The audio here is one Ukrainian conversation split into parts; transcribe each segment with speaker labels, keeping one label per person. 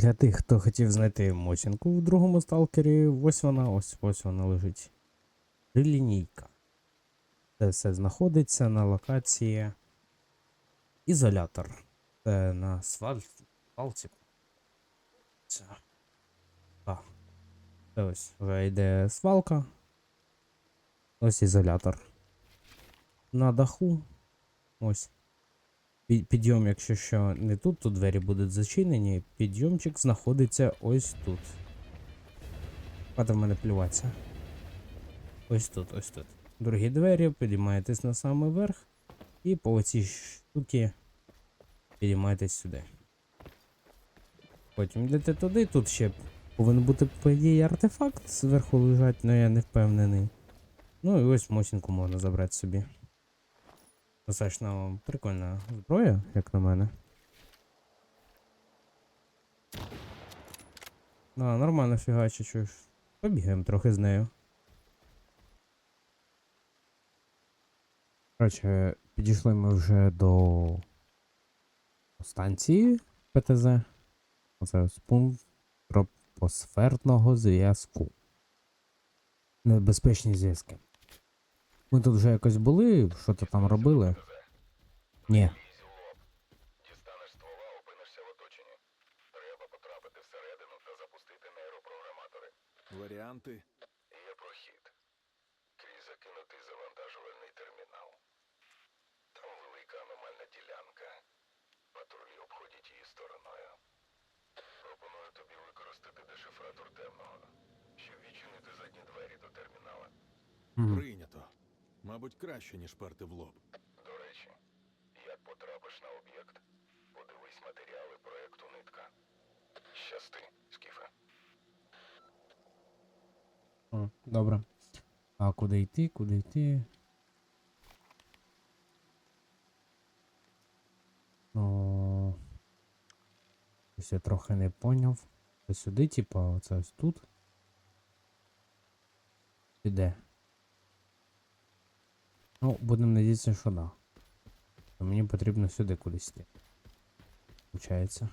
Speaker 1: Для тих, хто хотів знайти мосінку в другому сталкері, ось вона, ось ось вона лежить. Лінійка. Це все знаходиться на локації ізолятор. Це на свальці. Це. А. Це ось вже йде свалка. Ось ізолятор. На даху. Ось. Пі- Підйом, якщо що не тут, то двері будуть зачинені. Підйомчик знаходиться ось тут. Хватить в мене плюватися. Ось тут, ось тут. Другі двері, підіймаєтесь на самий верх. І по оцій штуці підіймаєтесь сюди. Потім йдете туди, тут ще повинен бути, по ідеї, артефакт зверху лежать, але я не впевнений. Ну і ось мосінку можна забрати собі. Достатньо прикольна зброя, як на мене. Да, нормально що ж. Побігаємо трохи з нею. Коротше, підійшли ми вже до станції ПТЗ. Оце пункт тропосферного зв'язку. Небезпечні зв'язки. Ми тут вже якось були, що то там робили. Ні.
Speaker 2: Дістанеш ствола, опинишся в оточенні. Треба потрапити всередину та запустити нейропрограматори.
Speaker 3: Варіанти
Speaker 2: Є прохід. Крізь закинутий завантажувальний термінал. Там велика аномальна ділянка. Патрулі обходять її стороною. Пропоную тобі використати дешифратор темного, щоб відчинити задні двері до термінала.
Speaker 3: Прийнято. Мабуть, краще, ніж перти в лоб.
Speaker 2: До речі, як потрапиш на об'єкт, подивись матеріали проекту Нитка. Щасти, Скіфе.
Speaker 1: О, добре. А куди йти, куди йти? Ну. Ось я трохи не поняв. Це сюди, типа, оце ось тут. Іде. Ну, будемо надіятися, що да. То мені потрібно сюди кудись йти. Получається.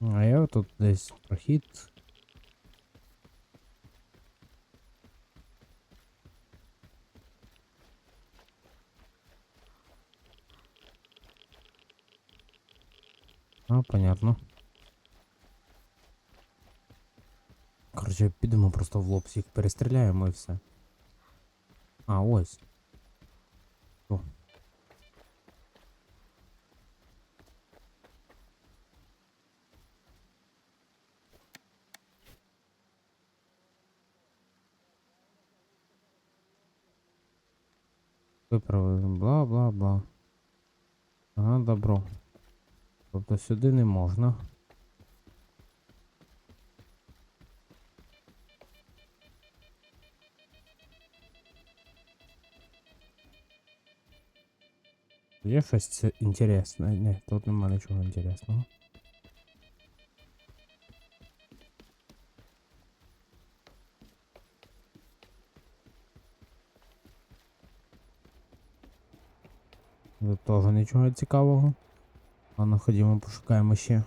Speaker 1: А я тут десь прохід. А, понятно. Короче, підемо просто в лоб всіх перестріляємо і все. А, ось. О. Виправили, бла бла бла. Ага, добро. Тобто сюди не можна. Є щось інтересне? Ні, тут нема нічого інтересного. Тут теж нічого цікавого. Ладно, ходімо, пошукаємо ще.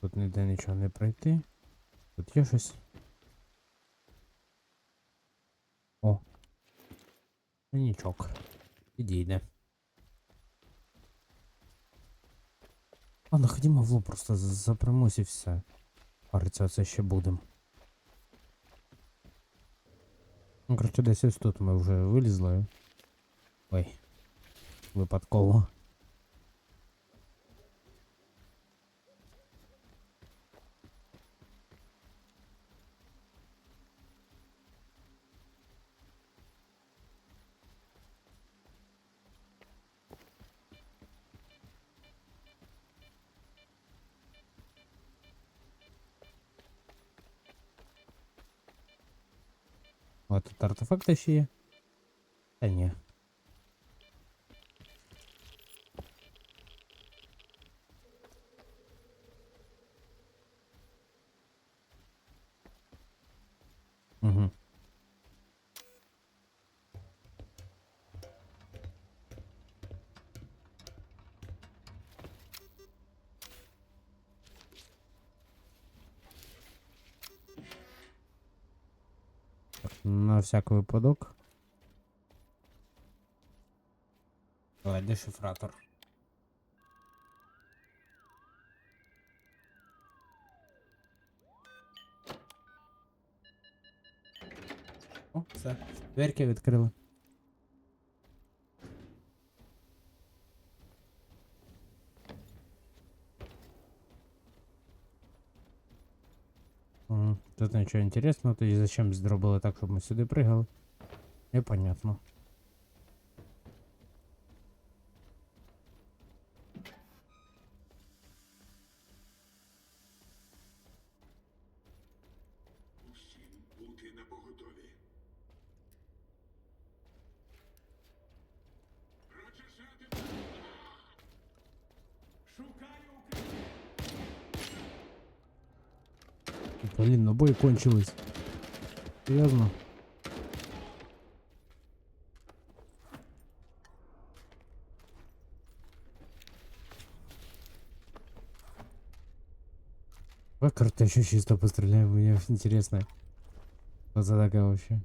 Speaker 1: Тут ніде нічого не пройти. Тут є щось. Нічок. Підійде. Ладно, ходімо в лоб, просто запрямусь і все. Париться це ще будем. Ну, короче, десь ось тут ми вже вилізли. Ой. Випадково. Артефакти ще є. Та ні. На всяк випадок. Давай, дешифратор. О, все. Дверки відкрили. нічого інтересного, тоді зачем зробили так, щоб ми сюди пригали? Непонятно.
Speaker 4: Усім бути на поготові. Прочесати Шукаю
Speaker 1: Блін, набої кончились. Серйозно? Давай картечу чисто постреляем, мне интересно. Что за такая вообще?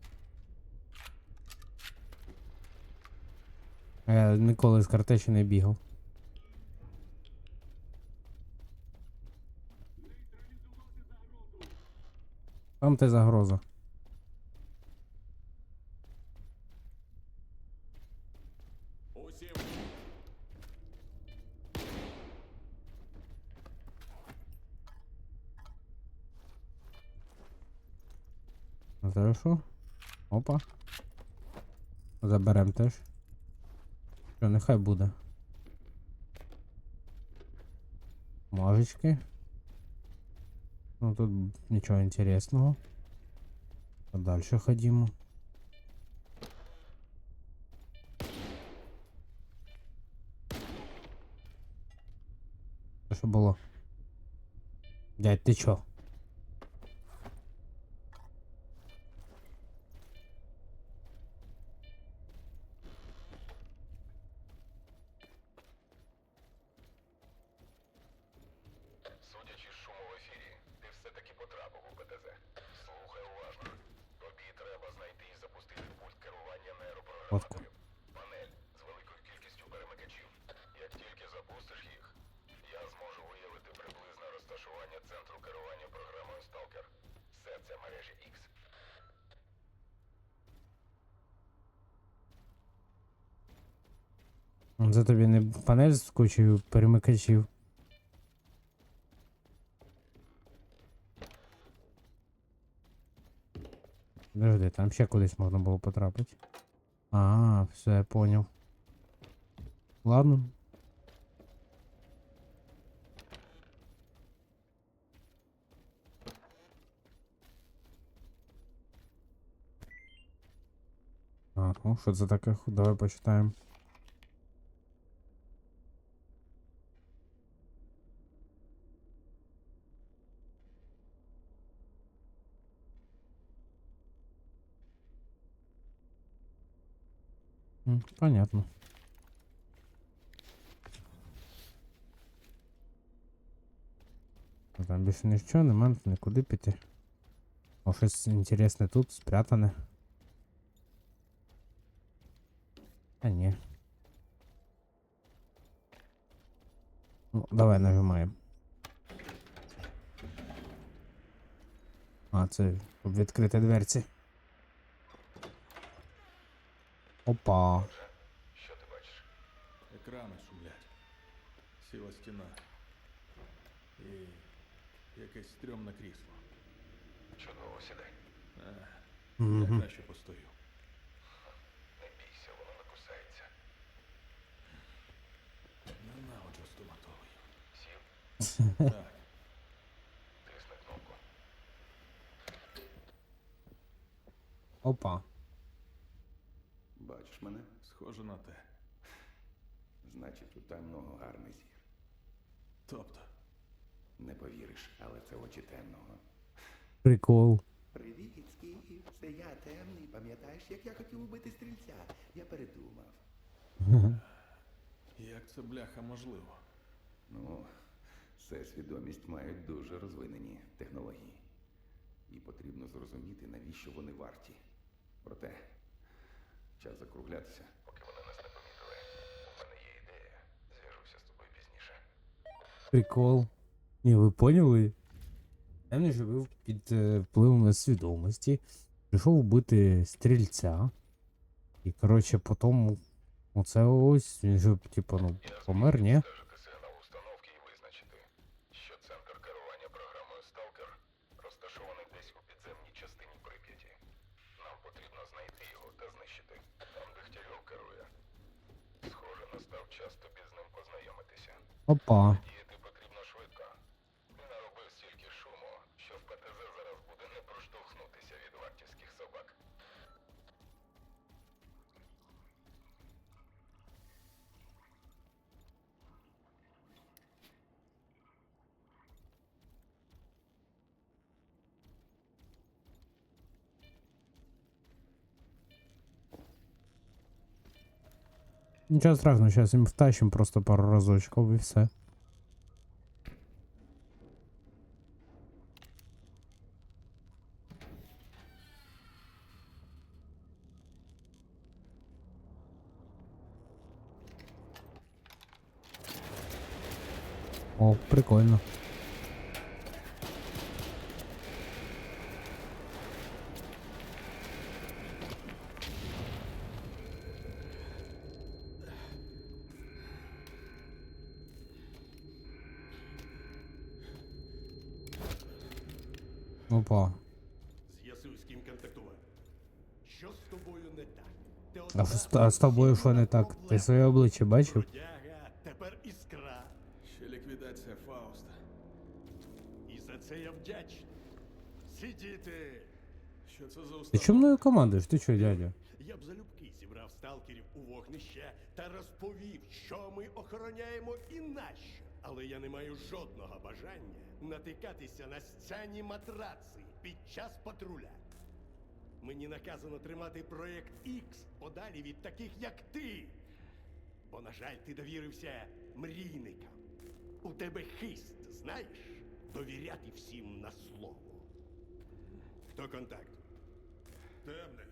Speaker 1: А Я ніколи з картечі не бігав. Там ти загроза. Що? Опа. Заберем теж. Що, нехай буде. Можечки. Ну тут нічого інтересного. А далі ходімо. Це що було? Дядь, ти чо?
Speaker 2: Судячи з шуму в ефірі, ти все-таки потрапив у ПТЗ. Слухай уважно. Тобі треба знайти і запустити пульт керування нейропрограмою. Панель з великою кількістю перемикачів. Як тільки запустиш їх, я зможу виявити приблизне розташування центру керування програмою Stalker. Серця мережі X.
Speaker 1: Це тобі не панель з кучею перемикачів. Подожди, там ще кудись можна було потрапити. А, все, я понял. Ладно. А, ну що це таке? Давай почитаємо. Понятно. А Там більше нічого, нема нікуди піти. О, щось інтересне тут, спрятане. А ні. Ну, давай нажимаємо. А, це відкрити дверці. Опа.
Speaker 3: Екрани шумлять. Сіла стіна. І якесь стрьомне крісло.
Speaker 2: Чудово, сідай.
Speaker 3: Е, Я краще постою.
Speaker 2: Не бійся, воно не кусається.
Speaker 3: Ненавиджу стоматологів.
Speaker 2: Сів,
Speaker 3: Так,
Speaker 2: тисни кнопку.
Speaker 1: Опа.
Speaker 2: Бачиш мене?
Speaker 3: Схоже на те.
Speaker 2: Значить, у темного гарний зір.
Speaker 3: Тобто,
Speaker 2: Не повіриш, але це очі темного.
Speaker 1: Прикол.
Speaker 2: Привіт, Скіф. Це я темний. Пам'ятаєш, як я хотів убити стрільця? Я передумав.
Speaker 3: як це бляха можливо?
Speaker 2: Ну, все свідомість мають дуже розвинені технології. І потрібно зрозуміти, навіщо вони варті. Проте, час закруглятися. Поки вони нас не помітили. У мене є ідея. Зв'яжуся з тобою пізніше.
Speaker 1: Прикол. Ні, ви поняли? Темний живив під е, впливом свідомості. Прийшов убити стрільця. І, коротше, потім. Оце ось він же, типу, ну, помер, ні?
Speaker 2: Стежити
Speaker 1: Нічого страшного, зараз їм втащим просто пару разочків і все. О, прикольно. Опа.
Speaker 5: З'ясуй, з ким контактувати. Що з тобою не так?
Speaker 1: А з- а з тобою що не так? Ти своє обличчя бачив?
Speaker 5: Бродяга, тепер іскра.
Speaker 3: Ще ліквідація Фауста.
Speaker 5: І за це я вдячний. Сидіти.
Speaker 3: Що це за
Speaker 1: Ти чому мною командуєш? Ти чо, дядя?
Speaker 5: Я б залюбки зібрав сталкерів у вогнище та розповів, що ми охороняємо і нащо. Але я не маю жодного бажання натикатися на сцяні матраци під час патруля. Мені наказано тримати проєкт X подалі від таких, як ти. Бо, на жаль, ти довірився мрійникам. У тебе хист, знаєш, довіряти всім на слово. Хто контакт?
Speaker 3: Темний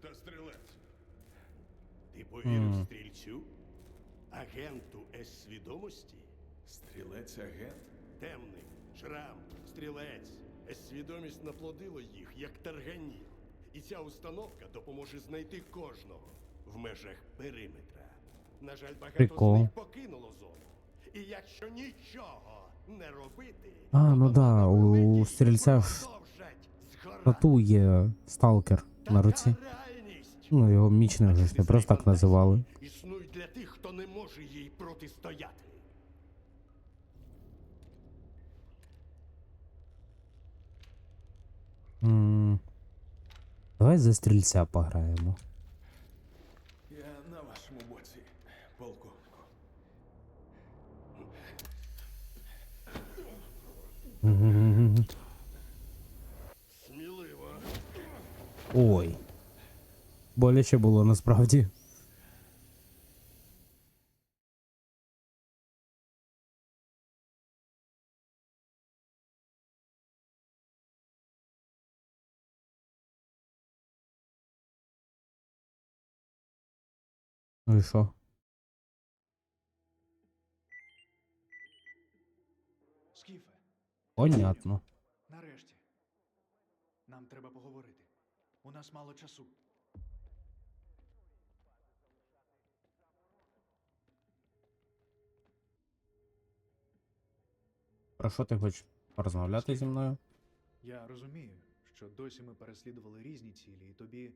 Speaker 3: та стрілець.
Speaker 5: Ти повірив стрільцю? Агенту С-свідомості?
Speaker 3: Стрілець агент?
Speaker 5: Темний, шрам, стрілець. С-свідомість наплодила їх, як тарганів. І ця установка допоможе знайти кожного в межах периметра. На жаль, багато
Speaker 1: Прикол.
Speaker 5: з них покинуло зону. І якщо нічого не робити,
Speaker 1: А, ну да, у
Speaker 5: великі
Speaker 1: стрільця ж. Тату є сталкер на руці. Ну, його мічним же ж не просто так називали.
Speaker 5: Існують для тих, хто не може їй протистояти.
Speaker 1: М, Давай за стрільця пограємо.
Speaker 3: Я на вашому боці, полковнику.
Speaker 5: Сміливо.
Speaker 1: Ой. Боляче було насправді. Ну і що?
Speaker 6: Скіфе,
Speaker 1: Понятно.
Speaker 6: нарешті. Нам треба поговорити. У нас мало часу.
Speaker 1: Про що ти хочеш порозмовляти зі мною?
Speaker 6: Я розумію, що досі ми переслідували різні цілі, і тобі,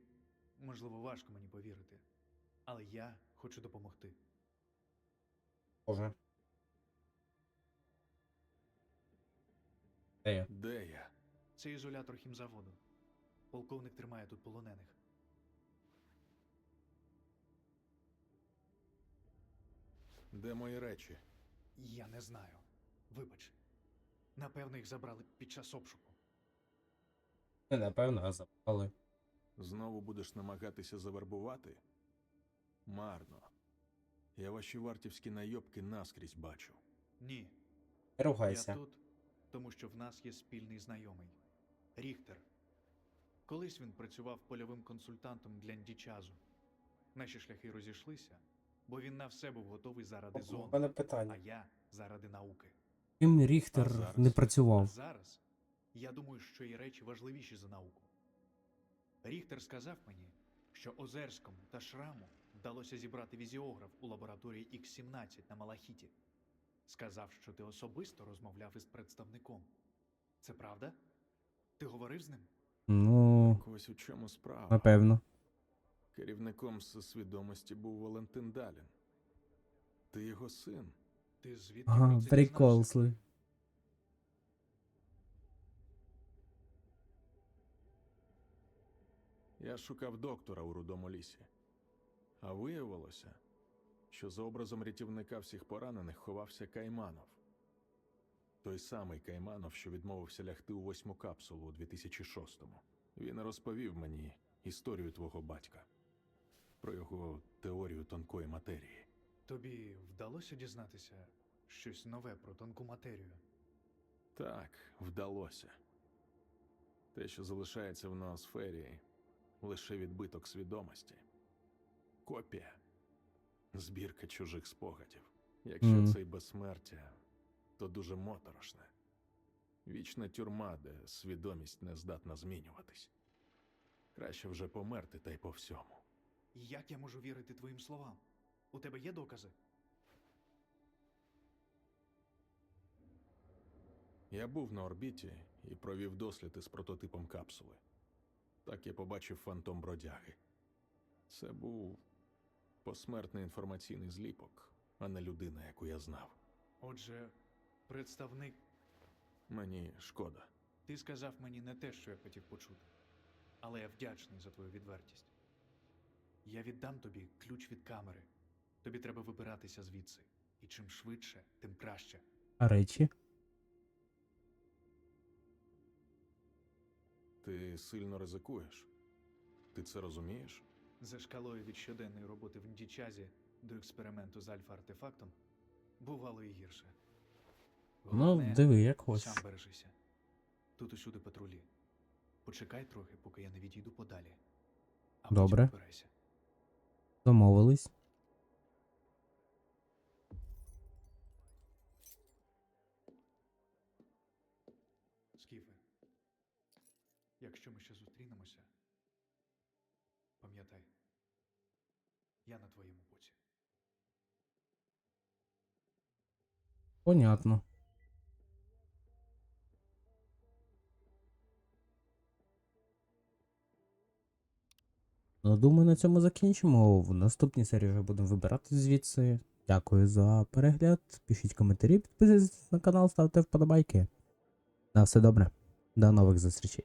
Speaker 6: можливо, важко мені повірити. Але я хочу допомогти.
Speaker 1: Боже. Де я?
Speaker 3: Де я?
Speaker 6: Це ізолятор хімзаводу. полковник тримає тут полонених.
Speaker 3: Де мої речі?
Speaker 6: Я не знаю. Вибач. Напевно, їх забрали під час обшуку.
Speaker 1: Не напевно, а запали.
Speaker 3: Знову будеш намагатися завербувати? Марно. Я ваші вартівські найобки наскрізь бачу.
Speaker 6: Ні,
Speaker 1: ругайся.
Speaker 6: Я тут, тому що в нас є спільний знайомий Ріхтер. Колись він працював польовим консультантом для Ндічазу. Наші шляхи розійшлися, бо він на все був готовий заради зони,
Speaker 1: мене
Speaker 6: а я заради науки.
Speaker 1: Ким
Speaker 3: А
Speaker 1: Ріхтер
Speaker 3: зараз?
Speaker 1: не
Speaker 6: А
Speaker 1: працював?
Speaker 6: зараз я думаю, що є речі важливіші за науку. Ріхтер сказав мені, що Озерському та Шраму вдалося зібрати візіограф у лабораторії Х-17 на Малахіті. Сказав, що ти особисто розмовляв із представником. Це правда? Ти говорив з ним?
Speaker 1: Ну,
Speaker 3: ось у чому справа.
Speaker 1: напевно.
Speaker 3: Керівником свідомості був Валентин Далін. Ти його син.
Speaker 6: Ти звідки
Speaker 1: Ага,
Speaker 6: про це
Speaker 1: прикол,
Speaker 6: дізнався?
Speaker 1: сли.
Speaker 3: Я шукав доктора у рудому лісі. А виявилося, що за образом рятівника всіх поранених ховався Кайманов. Той самий Кайманов, що відмовився лягти у восьму капсулу у 2006-му. Він розповів мені історію твого батька про його теорію тонкої матерії.
Speaker 6: Тобі вдалося дізнатися щось нове про тонку матерію?
Speaker 3: Так, вдалося. Те, що залишається в ноосфері, лише відбиток свідомості. Копія. Збірка чужих спогадів. Якщо
Speaker 1: Мгм.
Speaker 3: це й безсмертя, то дуже моторошне. Вічна тюрма, де свідомість не здатна змінюватись. Краще вже померти та й по всьому.
Speaker 6: Як я можу вірити твоїм словам? У тебе є докази?
Speaker 3: Я був на орбіті і провів дослід із прототипом капсули. Так я побачив фантом бродяги. Це був посмертний інформаційний зліпок, а не людина, яку я знав.
Speaker 6: Отже, представник,
Speaker 3: Мені шкода.
Speaker 6: ти сказав мені не те, що я хотів почути, але я вдячний за твою відвертість. Я віддам тобі ключ від камери. Тобі треба вибиратися звідси. І чим швидше, тим краще.
Speaker 1: А речі?
Speaker 3: Ти сильно ризикуєш. Ти це розумієш?
Speaker 6: За шкалою від щоденної роботи в Ндічазі до експерименту з альфа-артефактом бувало і гірше.
Speaker 1: Ну, диви, як хочеш.
Speaker 6: Сам бережися. Тут усюди патрулі. Почекай трохи, поки я не відійду подалі. А
Speaker 1: Добре.
Speaker 6: потім.
Speaker 1: Домовились.
Speaker 6: Скіфе, якщо ми ще зустрінемося, пам'ятай, я на твоєму боці.
Speaker 1: Понятно. Ну, думаю, на цьому закінчимо. В наступній серії вже будемо вибирати звідси. Дякую за перегляд. Пишіть коментарі, підписуйтесь на канал, ставте вподобайки. На все добре. До нових зустрічей.